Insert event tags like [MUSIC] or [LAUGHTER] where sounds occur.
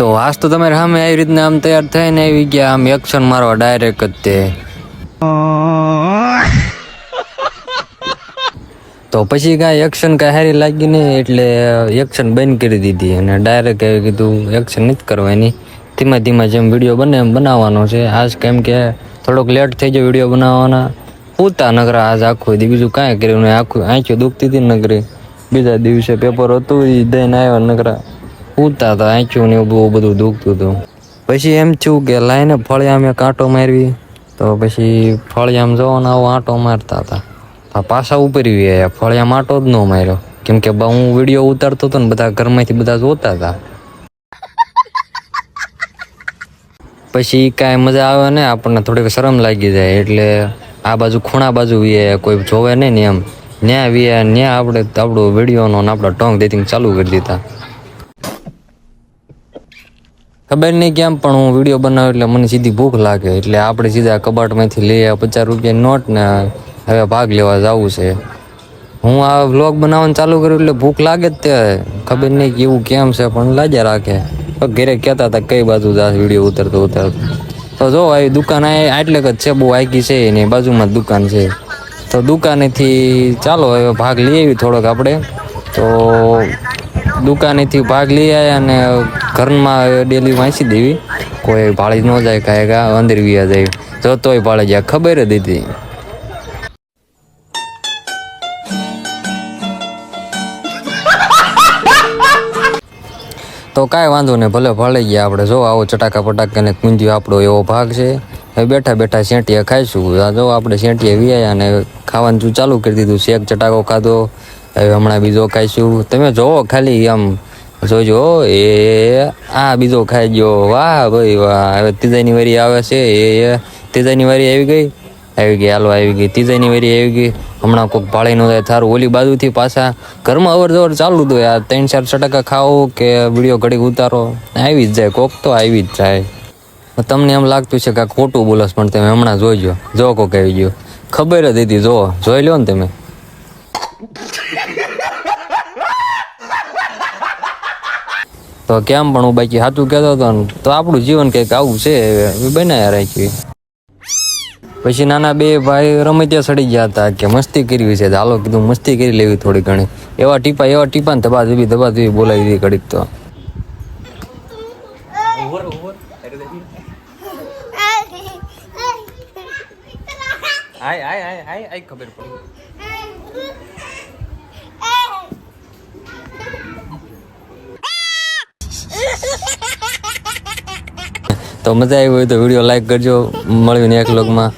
તો આજ તો તમે સામે આવી રીતના આમ તૈયાર થઈને આવી ગયા. આમ એક્શન મારવા ડાયરેક્ટ જ તે. તો પછી કાંઈ એક્શન કાંઈ હારી લાગી નહીં એટલે એક્શન બંધ કરી દીધી અને ડાયરેક્ટ એવું કીધું એક્શન નથી કરવાની. ધીમે ધીમે જેમ વીડિયો બને એમ બનાવવાનો છે. આજ કેમ કે થોડોક લેટ થઈ જાય વીડિયો બનાવવાના. પૂતા નગરા આજ આખું દી. બીજું કાંઈ કર્યું નહીં. આખું આંખ્યું દુખતી હતી નગરી બીજા દિવસે પેપર હતું એ દઈને આવ્યા નગરા પૂતા હતા આંખ્યું ને એવું બધું દુખતું હતું. પછી એમ થયું કે લાઈને ફળિયા મેં કાંટો મારવી. તો પછી ફળિયામાં જવાનો આવો આંટો મારતા હતા. આ પાછા ઉપરી આવ્યા ફળિયામાં આંટો જ ન માર્યો. કેમ કે હું વીડિયો ઉતારતો હતો ને, બધા ઘરમાંથી બધા જોતા હતા. પછી કાંઈ મજા આવે ને, આપણને થોડીક શરમ લાગી જાય. એટલે આ બાજુ ખૂણા બાજુ વીએ, કોઈ જોવે નહીં ને એમ. ન્યા વીએ, ન્યા આપણે આપણો વિડીયોનો ને આપણે ટોંગ દેતી ચાલુ કરી દીધા. ખબર નહીં કેમ, પણ હું વીડિયો બનાવું એટલે મને સીધી ભૂખ લાગે. એટલે આપણે સીધા કબાટમાંથી લઈ આવ્યા પચાસ રૂપિયા નોટ ને હવે ભાગ લેવા જવું છે. હું આ વ્લોગ બનાવવાનું ચાલુ કર્યું એટલે ભૂખ લાગે જ તે. ખબર નહીં કે એવું કેમ છે, પણ લાગ્યા રાખે. ઘરે કહેતા હતા કઈ બાજુ જા વીડિયો ઉતરતો ઉતરતો. તો જો આવી દુકાન આટલે જ છે, બહુ આગી છે એની બાજુમાં દુકાન છે. તો દુકાનેથી ચાલો હવે ભાગ લઈ આવી થોડોક આપણે. તો દુકાનેથી ભાગ લઈ આવ્યા અને ઘરમાં ડેલી વાંચી દેવી. કોઈ ભાળી ન જાય કાંઈ કા અંદર વિયા જાય. જો તોય ભાળી જાય ખબર જ હતી. [LAUGHS] તો કાંઈ વાંધો નહીં ભલે ભાળી ગયા આપણે. જો આવો ચટાકા પટાકાને કુંજ્યો આપણો એવો ભાગ છે. હવે બેઠા બેઠા શેંટીએ ખાઈશું. આ જો આપણે શેંટીએ વિયા અને ખાવાનું ચાલુ કરી દીધું. શેક ચટાકો ખાધો. હવે હમણાં બીજો ખાઈશું. તમે જોવો ખાલી આમ જોજો એ આ બીજો ખાઈ ગયો વાહ ભાઈ વાહ. હવે ત્રીજાની વારી આવે છે, એ ત્રીજાની વારી આવી ગઈ? આવી ગઈ, હાલો, આવી ગઈ. ત્રીજાની વારી આવી ગઈ. હમણાં કોઈક ભાળી ન થાય થારું ઓલી બાજુથી પાછા ઘરમાં અવર જવર ચાલુ જ આ ત્રણ ચાર ટકા ખાઓ કે વીડિયો ઘડીક ઉતારો. આવી જ જાય, કોક તો આવી જ જાય. તમને એમ લાગતું છે કે ખોટું બોલસ, પણ તમે હમણાં જોઈજો જો કોક આવી ગયો. ખબર જ હતી, જો, જોઈ લો ને તમે. તો કેમ પણ હું બાકી સાચું કહેતો હતો ને, તો આપણું જીવન કંઈક આવું છે બનાવ્યા રાખ્યું પછી નાના બે ભાઈ રમે ત્યાં સડી ગયા હતા કે મસ્તી કરવી છે હાલો કીધું મસ્તી કરી લેવી થોડી ઘણી. એવા ટીપા એવા ટીપા ને ધબા ધબી ધબા ધબી બોલાવી દીધી ઘડીક તો. આય આય આય આય ખબર પડી. તો મજા આવી હોય તો વીડિયો લાઈક કરજો. મળ્યું ને એક લોગમાં